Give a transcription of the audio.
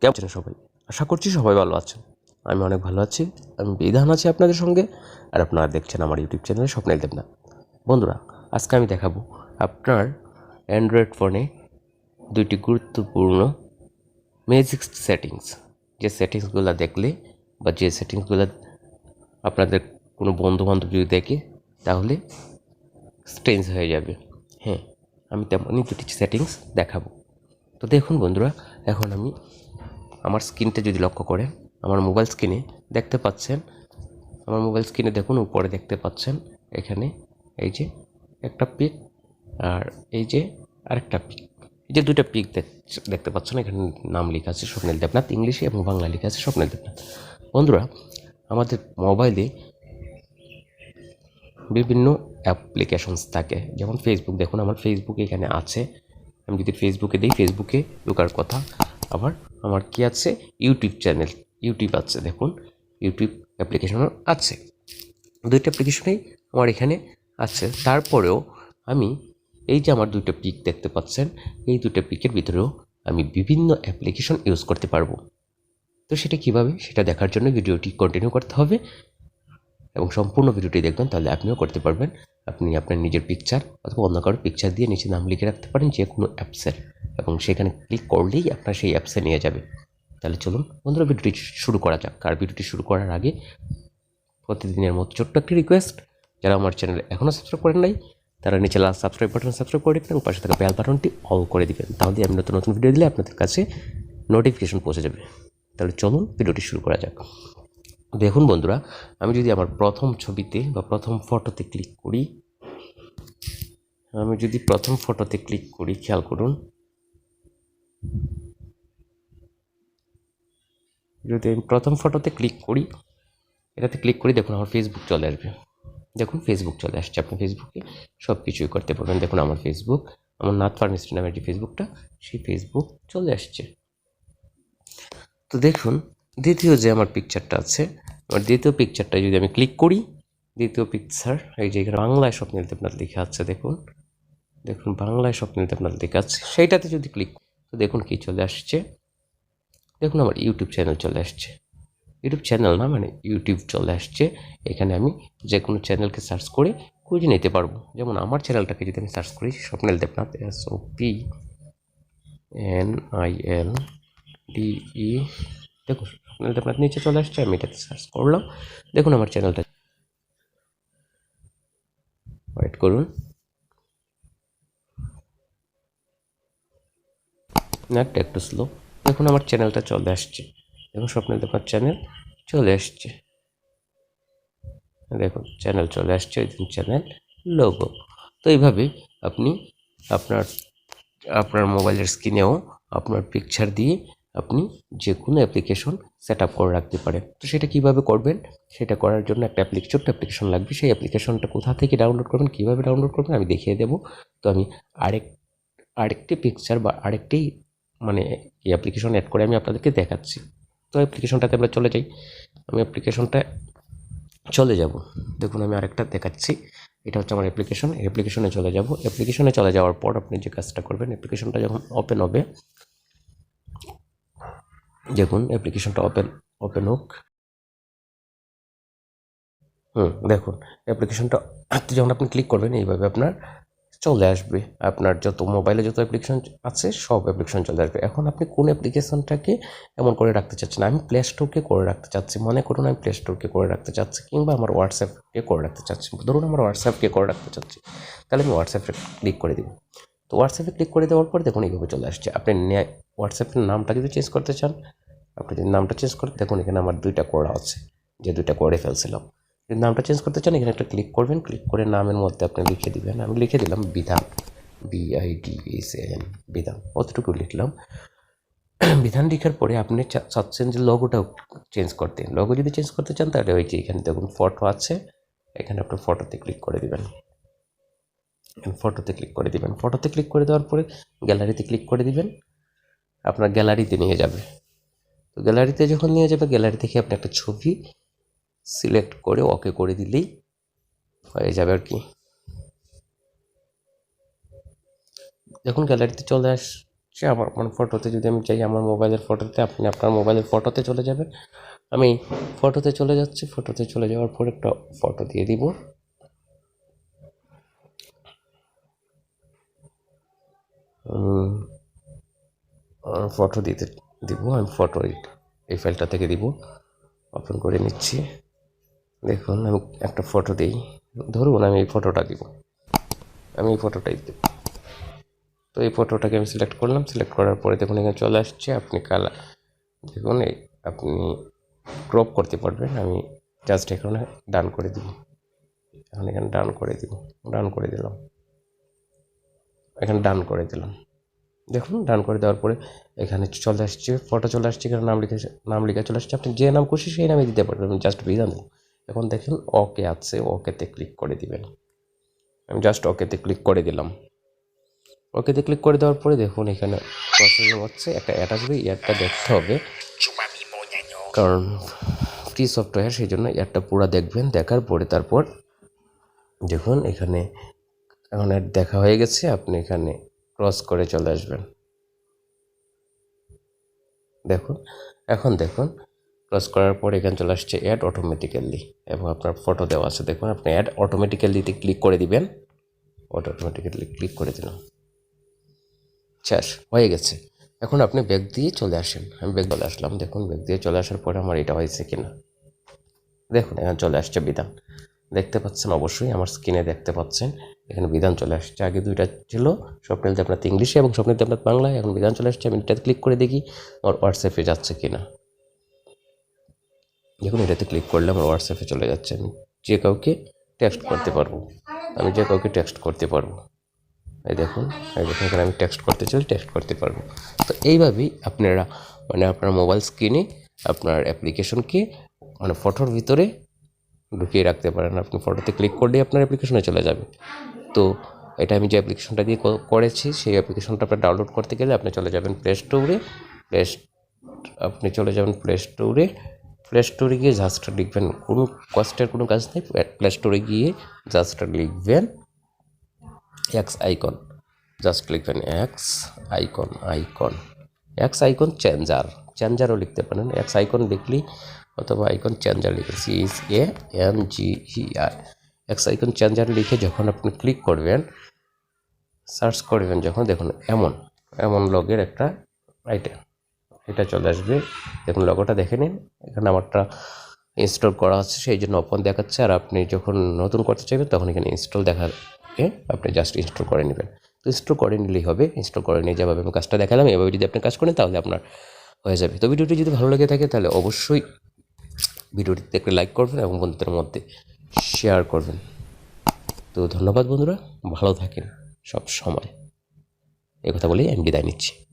কেমন আছেন সবাই? আশা করছি সবাই ভালো আছেন। আমি অনেক ভালো আছি। আমি বিধান আছি আপনাদের সঙ্গে। আর আপনারা দেখছেন আমার ইউটিউব চ্যানেলে স্বপ্নের দেবনাথ বন্ধুরা, আজকে আমি দেখাবো আপনার অ্যান্ড্রয়েড ফোনে দুইটি গুরুত্বপূর্ণ ম্যাজিক সেটিংস। যে সেটিংসগুলো দেখলে বা যে সেটিংসগুলো আপনাদের কোনো বন্ধু বান্ধব যদি দেখে, তাহলে স্ট্রেঞ্জ হয়ে যাবে। হ্যাঁ আমি তেমনই দুটি সেটিংস দেখাবো। তো দেখুন বন্ধুরা, এখন আমি আমার স্ক্রিনটা যদি লক্ষ্য করেন, আমার মোবাইল স্ক্রিনে দেখতে পাচ্ছেন, আমার মোবাইল স্ক্রিনে দেখুন, উপরে দেখতে পাচ্ছেন, এখানে এই যে একটা পিক আর এই যে আরেকটা পিক। এই যে দুইটা পিক দেখতে পাচ্ছেন, এখানে নাম লেখা আছে স্বপ্নের দেবনাথ, ইংলিশে এবং বাংলা লেখা আছে স্বপ্নের দেবনাথ। বন্ধুরা, আমাদের মোবাইলে বিভিন্ন অ্যাপ্লিকেশনস থাকে, যেমন ফেসবুক দেখুন আমার ফেসবুক এখানে আছে। আমি যদি ফেসবুকে দিই ফেসবুকে ঢোকার কথা। আবার আমার কি আছে? ইউটিউব চ্যানেল ইউটিউব আছে, দেখুন। ইউটিউব অ্যাপ্লিকেশনও আছে। দুইটা অ্যাপ্লিকেশনেই আমার এখানে আছে। তারপরেও আমি এই যে আমার দুটো পিক দেখতে পাচ্ছেন, এই দুটো পিকের ভিতরেও আমি বিভিন্ন অ্যাপ্লিকেশন ইউজ করতে পারব। তো সেটা কীভাবে? সেটা দেখার জন্য ভিডিওটি কন্টিনিউ করতে হবে। এবং সম্পূর্ণ ভিডিওটি দেখবেন, তাহলে আপনিও করতে পারবেন। আপনি আপনার নিজের পিকচার অথবা অন্য কারোর পিকচার দিয়ে নিচে নাম লিখে রাখতে পারেন যে কোনো অ্যাপসের এবং সেখানে ক্লিক করলেই আপনার সেই অ্যাপসে নিয়ে যাবে। তাহলে চলুন বন্ধুরা, ভিডিওটি শুরু করা যাক। আর ভিডিওটি শুরু করার আগে প্রতিদিনের মতো ছোট্ট একটি রিকোয়েস্ট যারা আমার চ্যানেল এখনও সাবস্ক্রাইব করেন নাই, তারা নিচে লাল সাবস্ক্রাইব বাটন সাবস্ক্রাইব করে দেবেন এবং পাশে থাকা বেল বাটনটি অল করে দিবেন। তাহলে আমি নতুন নতুন ভিডিও দিলে আপনাদের কাছে নোটিফিকেশন পৌঁছে যাবে। তাহলে চলুন, ভিডিওটি শুরু করা যাক। দেখুন বন্ধুরা, আমি যদি আমার প্রথম ছবিতে বা প্রথম ফটোতে ক্লিক করি, আমি যদি প্রথম ফটোতে ক্লিক করি, খেয়াল করুন। যদি আমি প্রথম ফটোতে ক্লিক করি, এটাতে ক্লিক করি, দেখুন আমার ফেসবুক চলে আসবে। দেখুন ফেসবুক চলে আসছে, আপনি ফেসবুকে সব কিছুই করতে পারবেন। দেখুন আমার ফেসবুক আমার নাথ ফার্মিস্ট্রি নামের যে ফেসবুকটা সেই ফেসবুক চলে আসছে। তো দেখুন, দ্বিতীয় যে আমার পিকচারটা আছে আমার দ্বিতীয় পিকচারটা যদি আমি ক্লিক করি, দ্বিতীয় পিকচার এই যে এখানে বাংলায় স্বপ্নের দেবনাথ লেখা আছে, দেখুন। দেখুন, বাংলায় স্বপ্নের দেবনাথ লেখা আছে। সেইটাতে যদি ক্লিক তো দেখুন কি চলে আসছে। দেখুন, আমার ইউটিউব চ্যানেল চলে আসছে। ইউটিউব চ্যানেল না মানে ইউটিউব চলে আসছে। এখানে আমি যে কোনো চ্যানেলকে সার্চ করে খুঁজে নিতে পারব। যেমন আমার চ্যানেলটাকে যদি আমি সার্চ করি Swapnil Debnath S O P N I L D E দেখুন স্বপ্নেল দেবনাথ নিচে চলে আসছে, আমি এটাতে সার্চ করলাম। দেখুন আমার চ্যানেলটা ওয়েট করুন। নেটটা একটু স্লো দেখুন আমার চ্যানেলটা চলে আসছে। দেখুন স্বপ্নের দেবনাথ চ্যানেল চলে আসছে। দেখুন চ্যানেল চলে আসছে, ওই চ্যানেল লোগো তো এইভাবে আপনি আপনার আপনার মোবাইলের স্ক্রিনেও আপনার পিকচার দিয়ে আপনি যে কোনো অ্যাপ্লিকেশন সেট আপ করে রাখতে পারেন। তো সেটা কীভাবে করবেন? সেটা করার জন্য একটা ছোট্ট অ্যাপ্লিকেশন লাগবে। সেই অ্যাপ্লিকেশনটা কোথা থেকে ডাউনলোড করবেন, কীভাবে ডাউনলোড করবেন, আমি দেখিয়ে দেবো। তো আমি আরেক, আরেকটি পিকচার বা আরেকটি মানে এই অ্যাপ্লিকেশন অ্যাড করে আমি আপনাদেরকে দেখাচ্ছি। তো অ্যাপ্লিকেশনটাতে আমরা চলে যাই। আমি অ্যাপ্লিকেশনটা চলে যাব। দেখুন, আমি আরেকটা দেখাচ্ছি। এটা হচ্ছে আমার অ্যাপ্লিকেশন অ্যাপ্লিকেশনে চলে যাব। অ্যাপ্লিকেশনে চলে যাওয়ার পর আপনি যে কাজটা করবেন অ্যাপ্লিকেশনটা যখন ওপেন হবে দেখুন অ্যাপ্লিকেশনটা ওপেন ওপেন হোক। হুম, দেখুন অ্যাপ্লিকেশনটা যখন আপনি ক্লিক করবেন, এইভাবে আপনার চলে আসবে। আপনার যত মোবাইলে যত অ্যাপ্লিকেশন আছে, সব অ্যাপ্লিকেশন চলে আসবে। এখন আপনি কোন অ্যাপ্লিকেশনটাকে এমন করে রাখতে চাচ্ছেন? আমি প্লে স্টোরকে করে রাখতে চাচ্ছি। মনে করুন, আমি প্লে স্টোরকে করে রাখতে চাচ্ছি, কিংবা আমার হোয়াটসঅ্যাপকে করে রাখতে চাচ্ছি। ধরুন, আমার হোয়াটসঅ্যাপকে করে রাখতে চাচ্ছি। তাহলে আমি হোয়াটসঅ্যাপে ক্লিক করে দিব। তো হোয়াটসঅ্যাপে ক্লিক করে দেওয়ার পর দেখুন, এইভাবে চলে আসছে। আপনি হোয়াটসঅ্যাপের নামটা যদি চেঞ্জ করতে চান আপনি যদি নামটা চেঞ্জ করেন, দেখুন এখানে আমার দুইটা করা আছে, যে দুইটা করে ফেলছিলাম। যদি নামটা চেঞ্জ করতে চান, এখানে একটা ক্লিক করবেন ক্লিক করে নামের মধ্যে আপনি লিখে দিবেন। আমি লিখে দিলাম বিধান বিআইডিএস এন বিধান। অতটুকু লিখলাম। বিধান লেখার পরে আপনি চাচ্ছেন যে লগোটাও চেঞ্জ করতে। লগো যদি চেঞ্জ করতে চান, তাহলে ওই যে এখানে দেখুন ফটো আছে, এখানে আপনি ফটোতে ক্লিক করে দেবেন। ফটোতে ক্লিক করে দিবেন। ফটোতে ক্লিক করে দেওয়ার পরে গ্যালারিতে ক্লিক করে দিবেন। আপনার গ্যালারিতে নিয়ে যাবে। তো গ্যালারিতে যখন নিয়ে যাবে গ্যালারি থেকে আপনি একটা ছবি সিলেক্ট করে ওকে করে দিলেই হয়ে যাবে আর কি। যখন গ্যালারিতে চলে আসছে আমার মানে ফটোতে যদি আমি চাই আমার মোবাইলের ফটোতে আপনি আপনার মোবাইলের ফটোতে চলে যাবেন। আমি ফটোতে চলে যাচ্ছি ফটোতে চলে যাওয়ার পর একটা ফটো দিয়ে দিব। ফটো দিতে দিব, আমি ফটো এই ফাইলটা থেকে দিব ওপেন করে নিচ্ছি। দেখুন, আমি একটা ফটো দিই। ধরুন, আমি এই ফটোটা দিব। আমি এই ফটোটাই দেব। তো এই ফটোটাকে আমি সিলেক্ট করলাম। সিলেক্ট করার পরে দেখুন, এখানে চলে আসছে। আপনি কালার দেখুন, এই আপনি ক্রপ করতে পারবেন। আমি জাস্ট এখানে ডান করে দিব। এখন এখানে ডান করে দিব। ডান করে দিলাম। এখানে ডান করে দিলাম। দেখুন ডান করে দেওয়ার পরে এখানে চলে আসছে ফটো চলে আসছে, এখানে নাম লিখে নাম লিখে চলে আসছে। আপনি যে নাম খুশি সেই নামে দিতে পারবেন জাস্ট বিধান এখন দেখেন ওকে আছে ওকেতে ক্লিক করে দিবেন। আমি জাস্ট ওকেতে ক্লিক করে দিলাম। ওকেতে ক্লিক করে দেওয়ার পরে দেখুন, এখানে প্রসেসিং হচ্ছে, একটা অ্যাড আসবে অ্যাডটা দেখতে হবে। কারণ ফ্রি সফটওয়্যার সেই জন্য অ্যাডটা পুরো দেখবেন, দেখার পরে তারপর দেখুন, এখানে এখন অ্যাড দেখা হয়ে গেছে, আপনি এখানে ক্রস করে চলে আসবেন। দেখুন, এখন দেখুন, ক্রস করার পর এখানে চলে আসছে অ্যাড অটোমেটিক্যালি এবং আপনার ফটো দেওয়া আছে। দেখুন, আপনি অ্যাড অটোমেটিক্যালিতে ক্লিক করে দিবেন। অটো অটোমেটিক্যালি ক্লিক করে দিলাম। শেষ, হয়ে গেছে। এখন আপনি ব্যাগ দিয়ে চলে আসেন। আমি ব্যাগ চলে আসলাম। দেখুন ব্যাগ দিয়ে চলে আসার পরে আমার এটা হয়েছে কিনা। দেখুন, এখানে চলে আসছে বিধান। দেখতে পাচ্ছেন, অবশ্যই আমার স্ক্রিনে দেখতে পাচ্ছেন। এখানে বিধান চলে আসছে। আগে দুইটা ছিল স্বপ্নিলতে আপনার ইংলিশে এবং স্বপ্নিলতে আপনার বাংলায়। এখন বিধান চলে আসছে, আমি এটাতে ক্লিক করে দেখি আমার হোয়াটসঅ্যাপে যাচ্ছে কিনা। দেখুন, এটাতে ক্লিক করলে আমার হোয়াটসঅ্যাপে চলে যাচ্ছে। আমি যে কাউকে টেক্সট করতে পারব। আমি যে কাউকে টেক্সট করতে পারব। এই দেখুন এই দেখুন, এখানে আমি টেক্সট করতে চাই টেক্সট করতে পারব। তো এইভাবেই আপনারা মানে আপনার মোবাইল স্ক্রিনে আপনার অ্যাপ্লিকেশনকে মানে ফটোর ভিতরে ঢুকিয়ে রাখতে পারেন। আপনি ফটোতে ক্লিক করলেই আপনার অ্যাপ্লিকেশনে চলে যাবে। তো এটা আমি যে অ্যাপ্লিকেশনটা দিয়ে করেছি, সেই অ্যাপ্লিকেশনটা আপনার ডাউনলোড করতে গেলে আপনি চলে যাবেন প্লে স্টোরে প্লে আপনি চলে যাবেন প্লে স্টোরে প্লে স্টোরে গিয়ে জাস্ট লিখবেন। কোনো কষ্টের কোনো কাজ নেই। প্লে স্টোরে গিয়ে জাস্ট লিখবেন এক্স আইকন জাস্ট লিখবেন X icon icon X icon changer চেঞ্জারও লিখতে পারেন। এক্স আইকন লিখলি অথবা আইকন চেঞ্জার লিখে C A M G E R X icon changer লিখে যখন আপনি ক্লিক করবেন সার্চ করবেন যখন, দেখুন এমন এমন লগের একটা আইটেম এটা চলে আসবে। দেখুন লগোটা দেখে নিন। এখানে আমারটা ইনস্টল করা আছে, সেই জন্য ওপেন দেখাচ্ছে। আর আপনি যখন নতুন করতে চাইবেন, তখন এখানে ইনস্টল দেখাকে আপনি জাস্ট ইনস্টল করে নেবেন। তো ইনস্টল করে নিলেই হবে। ইনস্টল করে নিয়ে যাবে আমি কাজটা দেখালাম, এভাবে যদি আপনি কাজ করেন, তাহলে আপনার হয়ে যাবে। তো ভিডিওটি যদি ভালো লেগে থাকে, তাহলে অবশ্যই ভিডিওটিতে একটা লাইক করবেন এবং বন্ধুদের মধ্যে শেয়ার করবেন। তো ধন্যবাদ বন্ধুরা, ভালো থাকেন সব সময়। কথা বলেই আমি বিদায় নিচ্ছি।